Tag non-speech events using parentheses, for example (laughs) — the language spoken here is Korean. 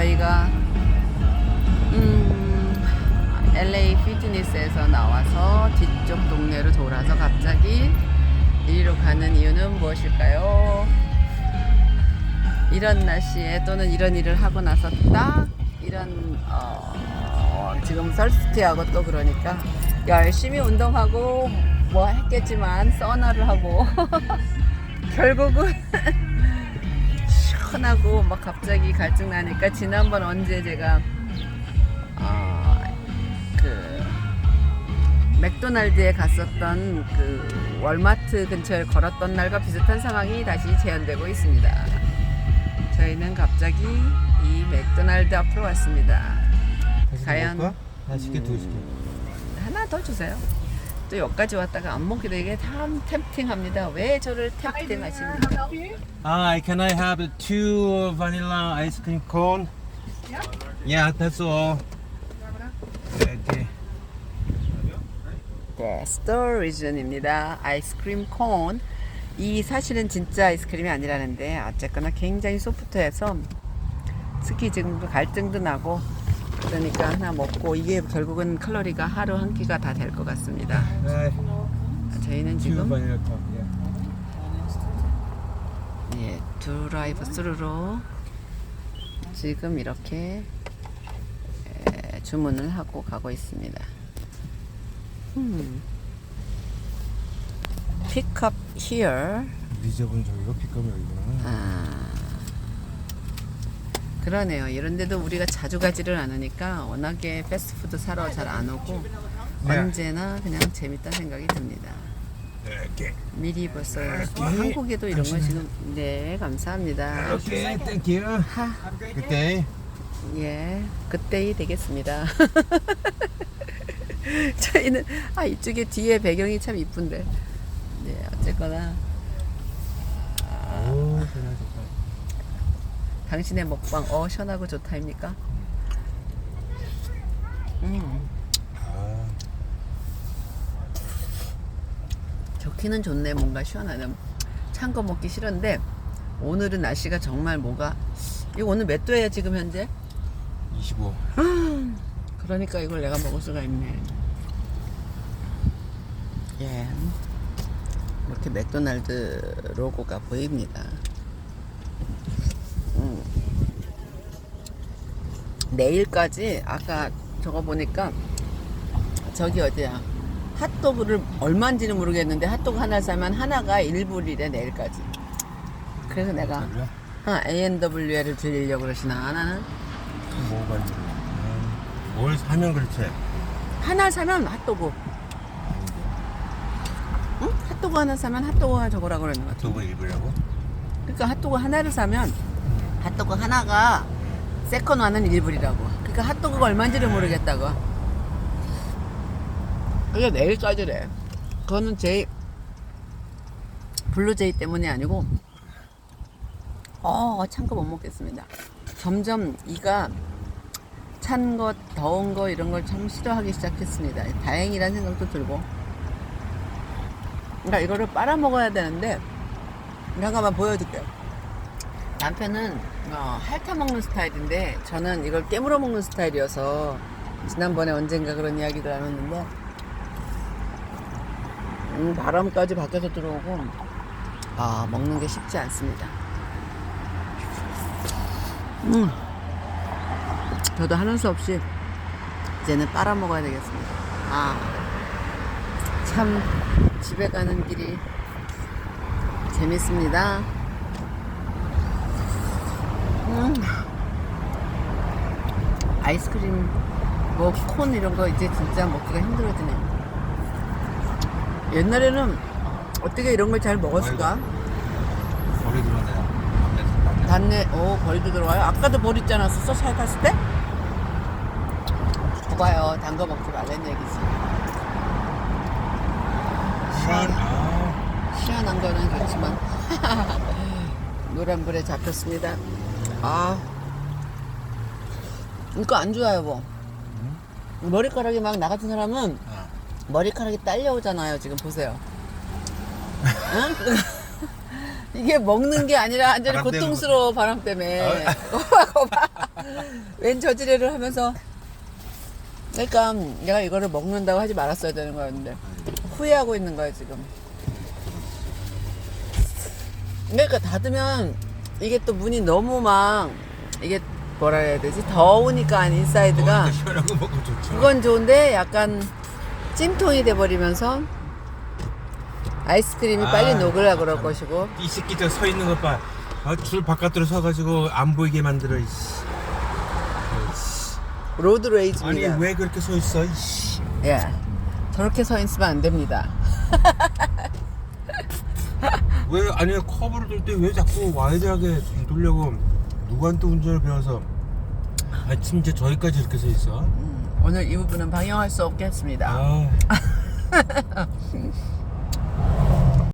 저희가 음, LA 피트니스에서 나와서 뒤쪽 동네로 돌아서 갑자기 이리로 가는 이유는 무엇일까요? 이런 날씨에 또는 이런 일을 하고 나서 딱 이런 어, 지금 설스티하고 또 그러니까 열심히 운동하고 뭐 했겠지만 써나를 하고 (laughs) 결국은 시원하고 막 갑자기 갈증 나니까 지난번 언제 제가 어, 그 맥도날드에 갔었던 그 월마트 근처에 걸었던 날과 비슷한 상황이 다시 재현되고 있습니다. 저희는 갑자기 이 맥도날드 앞으로 왔습니다. 과연- 시켜 두 시켜. 하나 더 주세요. 또 여기까지 왔다가 안 먹게 되게 참 템팅합니다. 왜 저를 템팅 하십니까? Ah, can I have two vanilla ice cream cone? Yeah, that's all. Okay. 네, 스토리즌입니다. 아이스크림 콘. 이 사실은 진짜 아이스크림이 아니라는데 어쨌거나 굉장히 소프트해서 특히 지금 갈증도 나고 그러니까 하나 먹고 이게 결국은 칼로리가 하루 한 끼가 다 될 것 같습니다. Uh, 저희는 지금. 예, 드라이브 스루로 지금 이렇게 에, 주문을 하고 가고 있습니다. 음. Up here. 리저분 저기가 픽업이 여기구나. 아, 그러네요. 이런데도 우리가 자주 가지를 않으니까 워낙에 패스트푸드 사러 잘 안 오고 네. 언제나 그냥 재밌다 생각이 듭니다. Okay. 미리 벌써 뭐 한국에도 이런 거 지금 네 감사합니다. Thank you. 하, day. 예 그때이 되겠습니다. (laughs) 저희는 아 이쪽에 뒤에 배경이 참 이쁜데 네 어쨌거나 오. 당신의 먹방 어 시원하고 좋다입니까? 음 아, 좋기는 좋네 뭔가 시원하네 찬 거 먹기 싫은데 오늘은 날씨가 정말 뭐가 이거 오늘 몇 도예요 지금 현재? 25. (gasps) 그러니까 이걸 내가 먹을 수가 있네. 예. 이렇게 맥도날드 로고가 보입니다. 내일까지 아까 저거 보니까 저기 어디야 핫도그를 얼마인지는 모르겠는데 핫도그 하나 사면 하나가 1불이래 내일까지. 그래서 내가? 아, A&W를 들리려고 그러시나 나는 뭐가? 뭘 사면 그렇지. 하나 사면 핫도그. 응? 핫도그 하나 사면 핫도그 하나 적으라고 그러는 것 같아. 두부 입으려고? 그러니까 핫도그 하나를 사면 핫도그 하나가 세컨 와는 1불이라고. 그러니까 핫도그가 얼마인지를 모르겠다고. 그게 내일까지래. 그거는 제 블루제이 때문이 아니고 어, 찬 거 못 먹겠습니다. 점점 이가 찬 것, 더운 거 이런 걸 참 싫어하기 시작했습니다. 다행이라는 생각도 들고. 그러니까 이거를 빨아 먹어야 되는데 잠깐만 보여줄게요. 남편은 어, 핥아 먹는 스타일인데 저는 이걸 깨물어 먹는 스타일이어서 지난번에 언젠가 그런 이야기를 나눴는데 음, 바람까지 밖에서 들어오고 아 먹는 게 쉽지 않습니다. 음. 저도 하는 수 없이 이제는 빨아 먹어야 되겠습니다. 아, 참 집에 가는 길이 재밌습니다. 음. 아이스크림, 뭐 콘 이런 거 이제 진짜 먹기가 힘들어지네요. 옛날에는 어떻게 이런 걸 잘 먹었을까? 머리 들어가네. 단내, 오, 벌도 들어와요? 아까도 벌 있지 않았었어? 살 갔을 때? 봐봐요. 단 거 먹지 말란 얘기지. 시원. 아, 시원한 거는 좋지만. (laughs) 노란불에 잡혔습니다. 아. 이거 안 좋아요, 뭐. 머리카락이 막 나 같은 사람은 아. 머리카락이 딸려오잖아요. 지금 보세요. 응? (laughs) 이게 먹는 게 아니라 완전히 바람 때문에. 고통스러워 바람 때문에. 거봐 거봐. 웬 저지레를 하면서 그러니까 내가 이거를 먹는다고 하지 말았어야 되는 거였는데 후회하고 있는 거야 지금 그러니까 닫으면 이게 또 문이 너무 막 이게 뭐라 해야 되지 더우니까 인사이드가 어, 시원한 거 먹고 좋죠. 그건 좋은데 약간 찜통이 돼버리면서 아이스크림이 아, 빨리 녹으라 그럴 참. 것이고 이 새끼들 서 있는 것 봐. 아, 줄 바깥으로 서가지고 안 보이게 만들어. 이씨. 이씨. 로드 아니 레이즈입니다. 왜 그렇게 서 있어? 이씨. 예. 저렇게 서 있으면 안 됩니다. (laughs) 왜 아니 커브를 돌 때 왜 자꾸 와이드하게 돌려고 누구한테 운전을 배워서 아 심지어 저기까지 이렇게 서 있어? 오늘 이 부분은 방영할 수 없겠습니다. 아 (laughs)